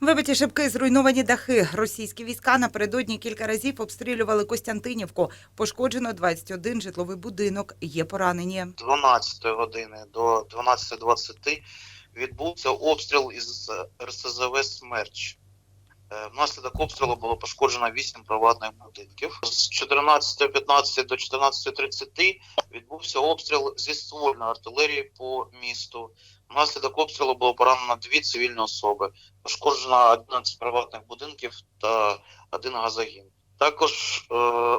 Вибиті шибки, зруйновані дахи. Російські війська напередодні кілька разів обстрілювали Костянтинівку. Пошкоджено 21 житловий будинок. Є поранені. 12 години до 12.20 відбувся обстріл із РСЗВ «Смерч». Е, Внаслідок обстрілу було пошкоджено 8 приватних будинків. З 14.15 до 14.30 відбувся обстріл зі ствольної артилерії по місту. Внаслідок обстрілу було поранено дві цивільні особи. Пошкоджено 11 приватних будинків та один газогін. Також е,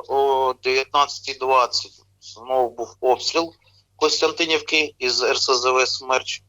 о 19.20 знову був обстріл Костянтинівки із РСЗВ «Смерч».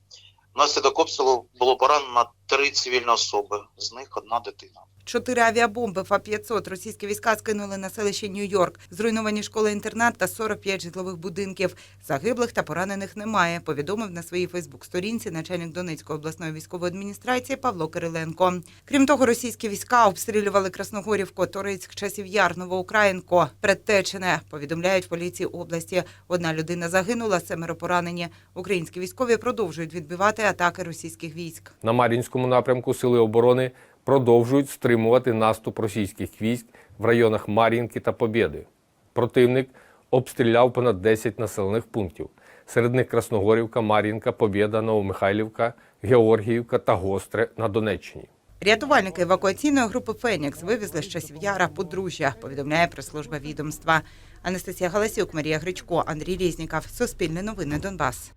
Внаслідок обстрілу було поранено три цивільні особи, з них одна дитина. Чотири авіабомби Фа-500 російські війська скинули на селище Нью-Йорк. Зруйновані школи-інтернат та 45 житлових будинків. Загиблих та поранених немає, повідомив на своїй Фейсбук-сторінці начальник Донецької обласної військової адміністрації Павло Кириленко. Крім того, російські війська обстрілювали Красногорівку, Торицьк, Часів Яр, Новоукраїнко, Предтечене. Повідомляють поліції області. Одна людина загинула, семеро поранені. Українські військові продовжують відбивати атаки російських військ. На Мар'їнському напрямку сили оборони продовжують стримувати наступ російських військ в районах Мар'їнки та Побєди. Противник обстріляв понад 10 населених пунктів. Серед них Красногорівка, Мар'їнка, Побєда, Новомихайлівка, Георгіївка та Гостре на Донеччині. Рятувальники евакуаційної групи Фенікс вивезли з часів яра подружжя, повідомляє прес-служба відомства. Анастасія Галасюк, Марія Гречко, Андрій Різніков. Суспільне новини Донбас.